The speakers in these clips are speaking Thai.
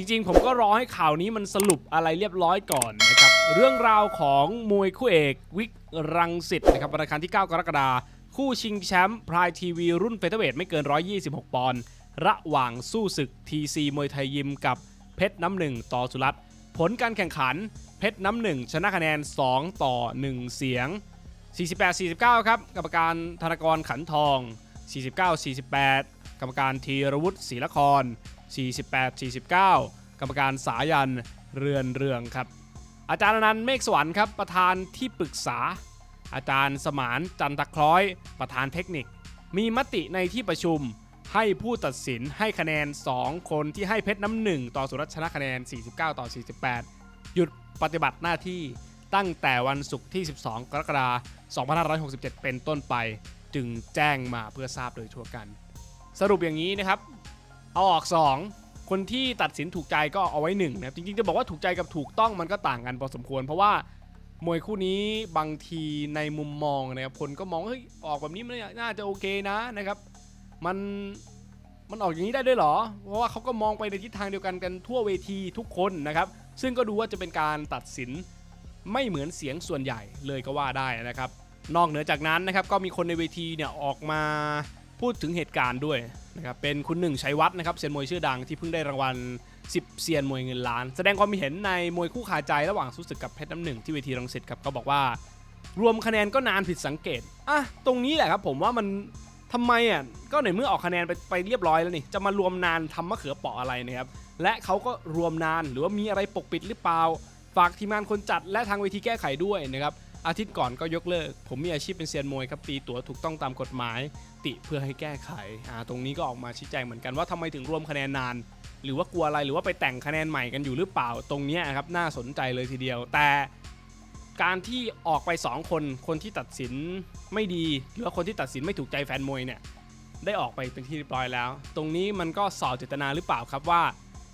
จริงๆ ผมก็รอให้ข่าวนี้มันสรุปอะไรเรียบร้อยก่อนนะครับ เรื่องราวของมวยคู่เอกวิกรังสิตนะครับวันอังคารที่ 9 กรกฎาคมคู่ชิงแชมป์พรายทีวีรุ่นเฟเธอร์เวทไม่เกิน 126 ปอนด์ระหว่างสู้ศึก TC มวยไทยยิมกับเพชรน้ำหนึ่งต่อสุรัตน์ผลการแข่งขันเพชรน้ำหนึ่งชนะคะแนน 2 ต่อ 1 เสียง 48-49 ครับกรรมการธนกรขันทอง 49-48 กรรมการธีรวุฒิศรีละคร 48-49 กรรมการสายันเรือนเรืองครับ อาจารย์อนันต์เมฆสวรรค์ครับประธานที่ปรึกษา อาจารย์สมานจันทคล้อยประธานเทคนิค มีมติในที่ประชุมให้ผู้ตัดสินให้คะแนน 2 คนที่ให้เพชรน้ำหนึ่งต่อสุรัชนะคะแนน 49 ต่อ 48 หยุดปฏิบัติหน้าที่ตั้งแต่วันศุกร์ที่ 12 กรกฎาคม 2567 เป็นต้นไป จึงแจ้งมาเพื่อทราบโดยทั่วกัน สรุปอย่างนี้นะครับ เอาออก 2 คนที่ตัดสินถูกใจก็เอาไว้1นะครับจริงๆจะบอกว่าถูกใจกับถูกต้องมันก็ต่างกันพอสมควร เพราะว่ามวยคู่นี้บางทีในมุมมองนะครับคนก็มองเฮ้ยออกแบบนี้มันน่าจะโอเคนะนะครับมันมันออกอย่างนี้ได้ด้วยเหรอ เพราะว่าเขาก็มองไปในทิศทางเดียวกันกันทั่วเวทีทุกคนนะครับ ซึ่งก็ดูว่าจะเป็นการตัดสินไม่เหมือนเสียงส่วนใหญ่เลยก็ว่าได้นะครับ นอกเหนือจากนั้นนะครับก็มีคนในเวทีเนี่ยออกมา พูดถึงเหตุการณ์ด้วยนะครับเป็นคุณหนึ่งชัยวัฒน์นะครับเซียนมวยชื่อดังที่เพิ่งได้รางวัล 10เซียนมวยเงินล้าน แสดงความเห็นในมวยคู่ขาใจระหว่างสู้ศึกกับเพชรน้ำหนึ่งที่เวทีรังสิตครับก็บอกว่ารวมคะแนนก็นานผิดสังเกตอะตรงนี้แหละครับผมว่ามันทำไมอะก็ในเมื่อออกคะแนนไปไปเรียบร้อยแล้วนี่จะมารวมนานทำมะเขือเปาะอะไรนะครับและเขาก็รวมนานหรือว่ามีอะไรปกปิดหรือเปล่า ฝากทีมงานคนจัดและทางเวทีแก้ไขด้วยนะครับ อาทิตย์ก่อนก็ยกเลิก ผมมีอาชีพเป็นเซียนมวยครับตีตั๋วถูกต้องตามกฎหมาย ติเพื่อให้แก้ไขอ่าตรงนี้ก็ออกมาชี้แจงเหมือนกันว่าทำไมถึงรวมคะแนนนาน หรือว่ากลัวอะไรหรือว่าไปแต่งคะแนนใหม่กันอยู่หรือเปล่าตรงนี้นะครับน่าสนใจเลยทีเดียว แต่การที่ออกไป 2 คนคนที่ตัดสินไม่ดี หรือว่าคนที่ตัดสินไม่ถูกใจแฟนมวยเนี่ยได้ออกไปเป็นที่เรียบร้อยแล้ว ตรงนี้มันก็สอเจตนาหรือเปล่าครับว่า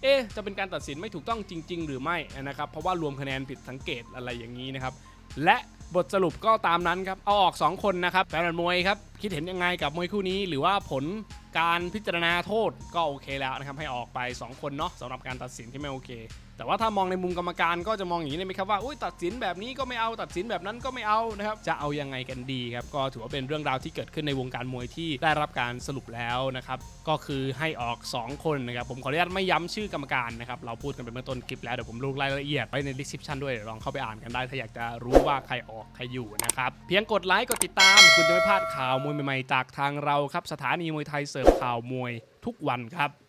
เอ๊ะจะเป็นการตัดสินไม่ถูกต้องจริง ๆ หรือไม่นะครับเพราะว่ารวมคะแนนผิดสังเกตอะไรอย่างนี้นะครับและ บทสรุปก็ตามนั้นครับ เอาออก 2 คนนะครับแฟนมวยครับ คิดเห็นยังไงกับมวยคู่นี้ หรือว่าผล การพิจารณาโทษก็โอเคแล้วนะครับให้ออกไป 2 คนเนาะสำหรับการตัดสินที่ไม่โอเค แต่ว่าถ้ามองในมุมกรรมการก็จะมองอย่างนี้ได้ไหมครับว่าอุ้ยตัดสินแบบนี้ก็ไม่เอาตัดสินแบบนั้นก็ไม่เอานะครับจะเอายังไงกันดีครับก็ถือว่าเป็นเรื่องราวที่เกิดขึ้นในวงการมวยที่ได้รับการสรุปแล้วนะครับก็คือให้ออก 2 คนนะครับผมขออนุญาตไม่ย้ำชื่อกรรมการนะครับเราพูดกันไปเมื่อต้นคลิปแล้วเดี๋ยวผมลงรายละเอียดไว้ใน description ด้วยเดี๋ยวลองเข้าไปอ่านกันได้ถ้าอยากจะรู้ว่าใครออกใครอยู่นะครับเพียงกดไลค์กดติดตาม คุณจะไม่พลาดข่าวมวยใหม่ๆจากทางเราครับสถานีมวยไทยเสิร์ฟข่าวมวยทุกวันครับ